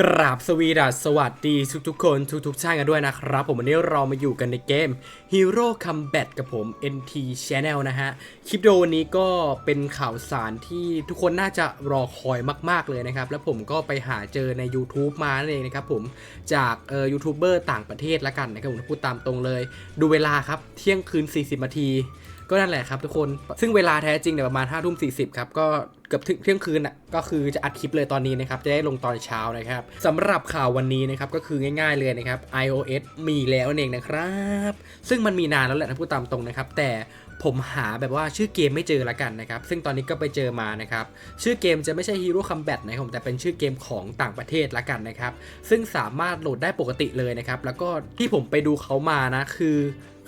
กราบสวีดัสสวัสดีทุกๆคนทุกๆท่านกันด้วยนะครับ ผมวันนี้เรามาอยู่กันในเกม Hero Combat กับผม NT Channel นะฮะ คลิปวิดีโอนี้ก็เป็นข่าวสารที่ทุกคนน่าจะรอคอยมากๆเลยนะครับ แล้วผมก็ไปหาเจอใน YouTube มานั่นเองนะครับผมจากเอ่อยูทูบเบอร์ต่างประเทศละกันนะครับผมพูดตามตรงเลย ดูเวลาครับ เที่ยงคืน 40นาทีก็นั่นแหละครับทุกคน ซึ่งเวลาแท้จริงเนี่ยประมาณ5้าทุ่มสีครับก็ กือบถึงเที่ยงคืนอะก็คือจะอัดคลิปเลยตอนนี้นะครับจะได้ลงตอนเช้านะครับสำหรับข่าววันนี้นะครับก็คือง่ายๆเลยนะครับ iOS มีแล้วเองนะครับ ซึ่งมันมีนานแล้วแหละนะพูดตามตรงนะครับแต่ผมหาแบบว่าชื่อเกมไม่เจอละกันนะครับ ซึ่งตอนนี้ก็ไปเจอมานะครับ ชื่อเกมจะไม่ใช่ Hero Combat นะครับผมแต่เป็นชื่อเกมของต่างประเทศละกันนะครับ ซึ่งสามารถโหลดได้ปกติเลยนะครับ แล้วก็ที่ผมไปดูเขามานะคือ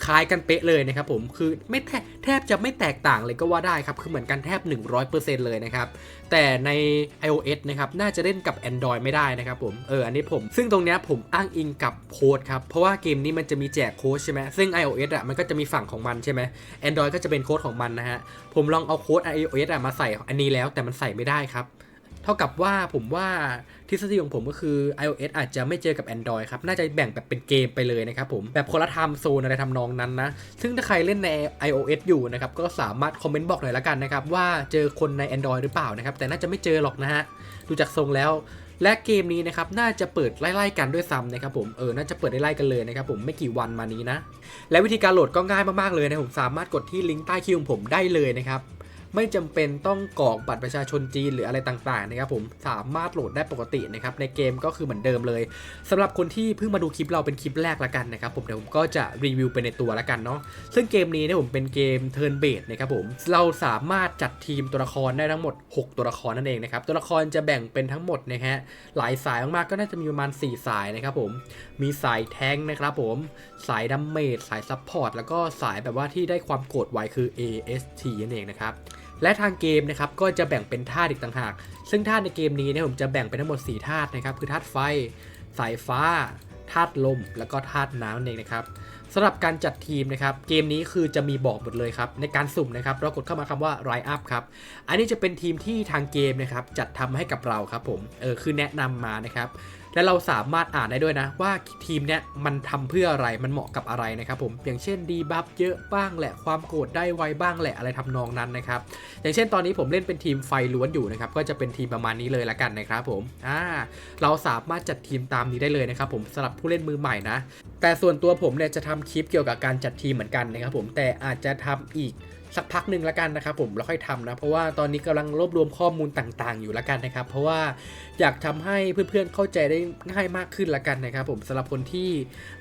คล้ายกันเป๊ะเลยนะครับผมคือไม่แทบแทบจะไม่แตกต่างเลยก็ว่าได้ครับคือเหมือนกันแทบ 100%เลยนะครับแต่ใน iOS นะครับน่าจะเล่นกับ Android ไม่ได้นะครับผมเอออันนี้ผม ซึ่งตรงเนี้ยผมอ้างอิงกับโค้ดครับเพราะว่าเกมนี้มันจะมีแจกโค้ดใช่ไหมซึ่ง iOS อะมันก็จะมีฝั่งของมันใช่ไหม Android ก็จะเป็นโค้ดของมันนะฮะ ผมลองเอาโค้ด iOS อะมาใส่อันนี้แล้วแต่มันใส่ไม่ได้ครับ เท่ากับว่าผมว่าทฤษฎีของผมก็คือ iOS อาจจะไม่เจอกับ Android ครับ น่าจะแบ่งแบบเป็นเกมไปเลยนะครับผม แบบคนละไทม์โซนอะไรทำนองนั้นนะ ซึ่งถ้าใครเล่นใน iOS อยู่นะครับ ก็สามารถคอมเมนต์บอกหน่อยละกันนะครับ ว่าเจอคนใน Android หรือเปล่านะครับ แต่น่าจะไม่เจอหรอกนะฮะ ดูจากทรงแล้ว และเกมนี้นะครับน่าจะเปิดไล่ๆกันด้วยซ้ำนะครับผมเออน่าจะเปิดไล่ๆกันเลยนะครับผมไม่กี่วันมานี้นะและวิธีการโหลดก็ง่ายมากๆเลยนะผมสามารถกดที่ลิงก์ใต้คลิปของผมได้เลยนะครับ ไม่จำเป็นต้องกรอกบัตรประชาชนจีนหรืออะไรต่างๆนะครับผมสามารถโหลดได้ปกตินะครับในเกมก็คือเหมือนเดิมเลยสำหรับคนที่เพิ่งมาดูคลิปเราเป็นคลิปแรกละกันนะครับผมเดี๋ยวผมก็จะรีวิวไปในตัวละกันเนาะซึ่งเกมนี้เนี่ยผมเป็นเกมเทิร์นเบสนะครับผมเราสามารถจัดทีมตัวละครได้ทั้งหมด 6 ตัวละครนั่นเองนะครับตัวละครจะแบ่งเป็นทั้งหมดนะฮะหลายสายมากๆก็น่าจะมีประมาณ 4 สายนะครับผมมีสายแทงนะครับผมสายดัมเมจสายซัพพอร์ตแล้วก็สายแบบว่าที่ได้ความโกรธไวคือ AST นั่นเองนะครับ และทางเกมนะครับก็จะแบ่งเป็นธาตุอีกต่างหาก ซึ่งธาตุในเกมนี้เนี่ยผมจะแบ่งเป็นทั้งหมด4ธาตุนะครับคือธาตุไฟ สายฟ้าธาตุลม แล้วก็ธาตุน้ำนั่นเองนะครับสำหรับการจัดทีมนะครับเกมนี้คือจะมีบอกหมดเลยครับในการสุ่มนะครับเรากดเข้ามาคำว่า rise up ครับอันนี้จะเป็นทีมที่ทางเกมนะครับจัดทำให้กับเราครับผมเออคือแนะนำมานะครับ และเราสามารถอ่านได้ด้วยนะ ว่าทีมเนี้ยมันทำเพื่ออะไรมันเหมาะกับอะไรนะครับผมอย่างเช่นดีบัฟเยอะบ้างแหละความโกรธได้ไวบ้างแหละอะไรทำนองนั้นนะครับอย่างเช่นตอนนี้ผมเล่นเป็นทีมไฟล้วนอยู่นะครับก็จะเป็นทีมประมาณนี้เลยละกันนะครับผมอ่าเราสามารถจัดทีมตามนี้ได้เลยนะครับผมสำหรับผู้เล่นมือใหม่นะแต่ส่วนตัวผมเนี่ยจะทำคลิปเกี่ยวกับการจัดทีมเหมือนกันนะครับผมแต่อาจจะทำอีก สักพักหนึ่งละกันนะครับผมแล้วค่อยทำนะ เพราะว่าตอนนี้กำลังรวบรวมข้อมูลต่างๆ อยู่ละกันนะครับ เพราะว่าอยากทำให้เพื่อนๆเข้าใจได้ง่ายมากขึ้นละกันนะครับ ผมสำหรับคนที่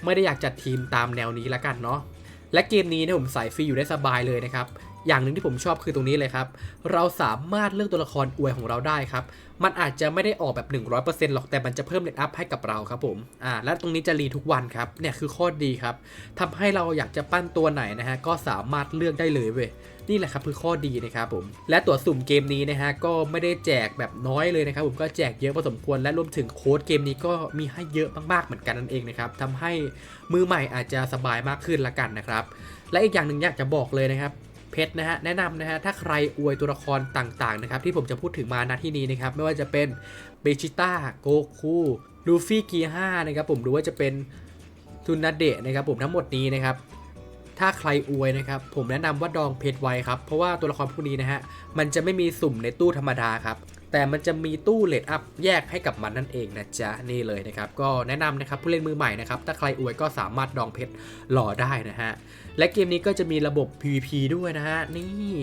ไม่ได้อยากจัดทีมตามแนวนี้ละกันเนาะและเกมนี้เนี่ยผมใส่ฟรีอยู่ได้สบายเลยนะครับ อย่างหนึ่งที่ผมชอบคือตรงนี้เลยครับ เราสามารถเลือกตัวละครอวยของเราได้ครับ มันอาจจะไม่ได้ออกแบบ 100%หรอกแต่มันจะเพิ่มเลทอัพให้กับเราครับผมอ่าและตรงนี้จะรีทุกวันครับเนี่ยคือข้อดีครับทำให้เราอยากจะปั้นตัวไหนนะฮะก็สามารถเลือกได้เลยเว้ยนี่แหละครับคือข้อดีนะครับผม และตัวสุ่มเกมนี้นะฮะก็ไม่ได้แจกแบบน้อยเลยนะครับผมก็แจกเยอะพอสมควรและรวมถึงโค้ดเกมนี้ก็มีให้เยอะมากๆเหมือนกันนั่นเองนะครับทำให้มือใหม่อาจจะสบายมากขึ้นละกันนะครับและอีกอย่างหนึ่งอยากจะบอกเลยนะครับ เพชรนะฮะแนะนำนะฮะถ้าใครอวยตัวละครต่างๆนะครับที่ผมจะพูดถึงมาณที่นี้นะครับไม่ว่าจะเป็นเบจิต้าโกคูลูฟี่กีห้านะครับผมหรือว่าจะเป็นทุนนาเดะนะครับผมทั้งหมดนี้นะครับถ้าใครอวยนะครับ ผมแนะนำว่าดองเพชรไว้ครับ เพราะว่าตัวละครพวกนี้นะฮะ มันจะไม่มีสุ่มในตู้ธรรมดาครับ แต่มันจะมีตู้เลดอัพแยกให้กับมันนั่นเองนะจ๊ะนี่เลยนะครับ ก็แนะนำนะครับผู้เล่นมือใหม่นะครับ ถ้าใครอวยก็สามารถดองเพชรหล่อได้นะฮะ และเกมนี้ก็จะมีระบบ PVP ด้วยนะฮะนี่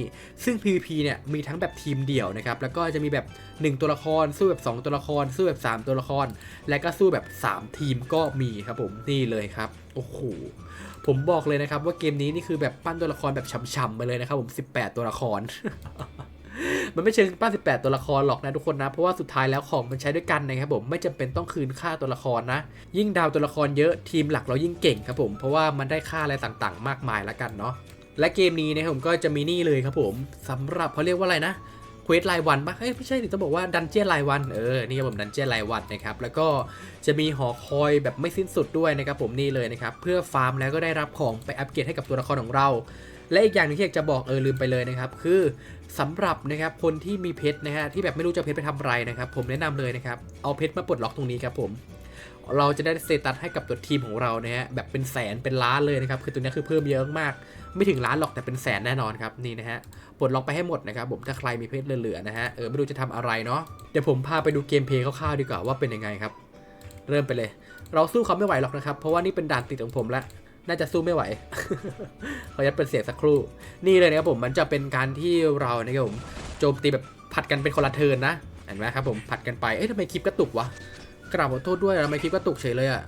ซึ่ง PVP เนี่ยมีทั้งแบบทีมเดี่ยวนะครับ แล้วก็จะมีแบบ 1 ตัวละคร สู้แบบ 2 ตัวละคร สู้แบบ 3 ตัวละคร และก็สู้แบบ 3 ทีมก็มีครับผมนี่เลยครับโอ้โหผมบอกเลยนะครับว่าเกมนี้นี่คือแบบปั้นตัวละครแบบช่ำๆไปเลยนะครับผม 18 ตัวละคร มันไม่เชิง98 ตัวละครหรอกนะทุกคนนะ เพราะว่าสุดท้ายแล้วของมันใช้ด้วยกันนะครับผมไม่จำเป็นต้องคืนค่าตัวละครนะ ยิ่งดาวตัวละครเยอะทีมหลักเรายิ่งเก่งครับผม เพราะว่ามันได้ค่าอะไรต่างๆ มากมายแล้วกันเนาะและเกมนี้นะครับผมก็จะมีนี่เลยครับผมสำหรับเขาเรียกว่าอะไรนะเควสรายวันปะเอ้ยไม่ใช่ดิต้องบอกว่าดันเจี้ยนรายวัน เออ นี่ครับผมดันเจี้ยนรายวันนะครับ แล้วก็จะมีหอคอยแบบไม่สิ้นสุดด้วยนะครับผมนี่เลยนะครับ เพื่อฟาร์มแล้วก็ได้รับของไปอัปเกรดให้กับตัวละครของเรา และอีกอย่างหนึงที่อยากจะบอกเออลืมไปเลยนะครับ คือสำหรับนะครับคนที่มีเพชรนะฮะที่แบบไม่รู้จะเพชรไปทำอะไรนะครับ ผมแนะนำเลยนะครับเอาเพชรมาปลดล็อกตรงนี้ครับผมเราจะได้สเตตัสให้กับตัวทีมของเรานะฮะแบบเป็นแสนเป็นล้านเลยนะครับคือตัวนี้คือเพิ่มเยอะมาก ไม่ถึงล้านหรอกแต่เป็นแสนแน่นอนครับนี่นะฮะปลดล็อกไปให้หมดนะครับผมถ้าใครมีเพชรเหลือๆนะฮะเออไม่รู้จะทำอะไรเนาะเดี๋ยวผมพาไปดูเกมเพลย์คร่าวๆดีกว่าว่าเป็นยังไงครับ เริ่มไปเลย เราสู้เขาไม่ไหวหรอกนะครับเพราะว่านี่เป็นด่านติดของผมแล้ว น่าจะสู้ไม่ไหวขออนุญาตเป็นเสียงสักครู่ นี่เลยนะครับผมมันจะเป็นการที่เรานะครับผมโจมตีแบบผัดกันเป็นคนละเทินนะเห็นไหมครับผมผัดกันไปเอ๊ะทำไมคลิปกระตุกวะกราบขอโทษด้วยทำไมคลิปกระตุกเฉยเลยอะ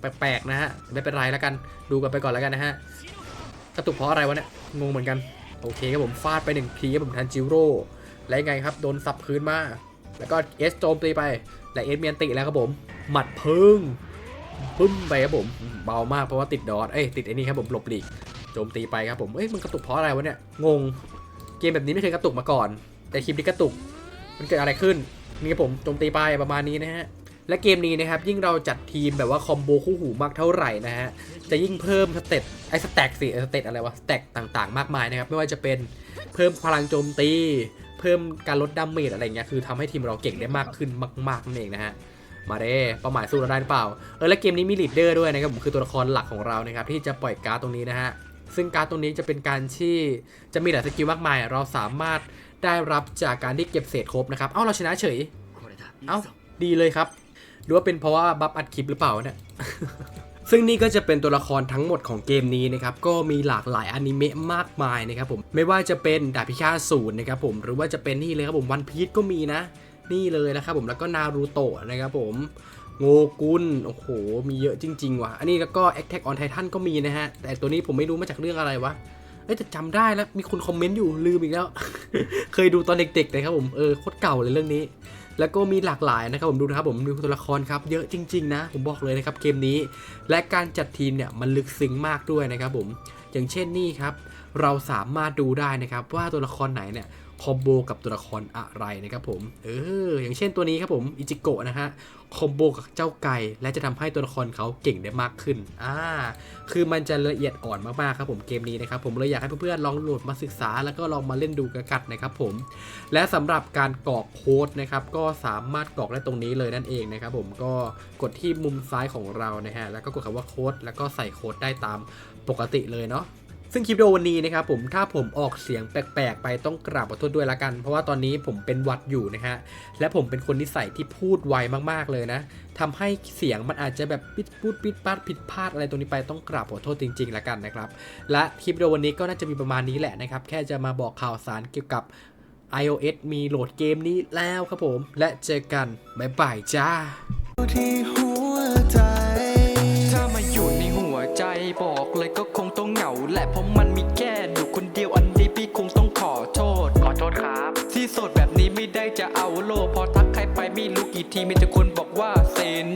แปลกๆนะฮะไม่เป็นไรแล้วกันดูกันไปก่อนแล้วกันนะฮะกระตุกเพราะอะไรวะเนี่ยงงเหมือนกันโอเคครับผมฟาดไปหนึ่งทีครับผมทันจิโร่และไงครับโดนสับคืนมาแล้วก็เอสโจมตีไปและเอสเมียนติแล้วครับผมหมัดพึ่ง ปึ้มไปครับผมเบามากเพราะว่าติดดอทเอ้ยติดไอ้นี่ครับผมหลบหลีกโจมตีไปครับผมเอ้ยมันกระตุกเพราะอะไรวะเนี่ยงงเกมแบบนี้ไม่เคยกระตุกมาก่อน แต่คลิปนี้กระตุกมันเกิดอะไรขึ้นนี่ครับผมโจมตีไปประมาณนี้นะฮะและเกมนี้นะครับยิ่งเราจัดทีมแบบว่าคอมโบคู่หูมากเท่าไหร่นะฮะจะยิ่งเพิ่มสเตตไอ้สแต็กสิสเตตอะไรวะสแต็กต่างๆ มากมายนะครับไม่ว่าจะเป็นเพิ่มพลังโจมตี เพิ่มการลดดาเมจอะไรเงี้ยคือทำให้ทีมเราเก่งได้มากขึ้นมากๆนั่นเองนะฮะ มาเด้เป้าหมายสู้เราได้หรือเปล่า เออและเกมนี้มีลีดเดอร์ด้วยนะครับผมคือตัวละครหลักของเรานะครับที่จะปล่อยการ์ดตรงนี้นะฮะซึ่งการ์ดตรงนี้จะเป็นการที่จะมีหลายสกิลมากมาย เราสามารถได้รับจากการที่เก็บเศษครบนะครับ เอ้าเราชนะเฉย เอ้าดีเลยครับหรือว่าเป็นเพราะว่าบัฟอัดคลิปหรือเปล่าเนี่ยซึ่งนี่ก็จะเป็นตัวละครทั้งหมดของเกมนี้นะครับ ก็มีหลากหลายอนิเมะมากมายนะครับผม ไม่ว่าจะเป็นดาบพิฆาตศูนย์นะครับผม หรือว่าจะเป็นนี่เลยครับผมวันพีชก็มีนะ นี่เลยนะครับผมแล้วก็นารูโตะนะครับผมโงกุนโอ้โห มีเยอะจริง ๆ ว่ะ อันนี้แล้วก็ Attack on Titan ก็มีนะฮะ แต่ตัวนี้ผมไม่รู้มาจากเรื่องอะไรวะ เอ้ยแต่จำได้แล้ว มีคนคอมเมนต์อยู่ลืมอีกแล้ว เคยดูตอนเด็กๆนะครับผม เออโคตรเก่าเลยเรื่องนี้ แล้วก็มีหลากหลายนะครับผมดูนะครับผมดูตัวละครครับ เยอะจริง ๆ นะ ผมบอกเลยนะครับเกมนี้ และการจัดทีมเนี่ยมันลึกซึ้งมากด้วยนะครับผม อย่างเช่นนี่ครับ เราสามารถดูได้นะครับว่าตัวละครไหนเนี่ย คอมโบกับตัวละครอะไรนะครับผม เออ อย่างเช่นตัวนี้ครับผม อิจิโกะนะฮะ คอมโบกับเจ้าไก่ และจะทำให้ตัวละครเขาเก่งได้มากขึ้น อ่า คือมันจะละเอียดอ่อนมากๆครับผมเกมนี้นะครับผมเลยอยากให้เพื่อนๆลองโหลดมาศึกษา แล้วก็ลองมาเล่นดูกันกัดนะครับผม และสำหรับการกรอกโค้ดนะครับ ก็สามารถกรอกได้ตรงนี้เลยนั่นเองนะครับผม ก็กดที่มุมซ้ายของเรานะฮะ แล้วก็กดคำว่าโค้ด แล้วก็ใส่โค้ดได้ตามปกติเลยเนาะ ซึ่งคลิปวิดีโอวันนี้นะครับผมถ้าผมออกเสียงแปลกๆ ไปต้องกราบขอโทษด้วยละกัน เพราะว่าตอนนี้ผมเป็นวัดอยู่นะฮะและผมเป็นคนนิสัยที่พูดไวมากๆเลยนะทำให้เสียงมันอาจจะแบบปิดพูดปิดพลาดผิดพลาดอะไรตรงนี้ไปต้องกราบขอโทษจริงๆละกันนะครับและคลิปวิดีโอวันนี้ก็น่าจะมีประมาณนี้แหละนะครับแค่จะมาบอกข่าวสารเกี่ยวกับ iOS มีโหลดเกมนี้แล้วครับผม และเจอกัน บ๊ายบายจ้า ไม่รู้กี่ทีมีแต่คนบอกว่าเซน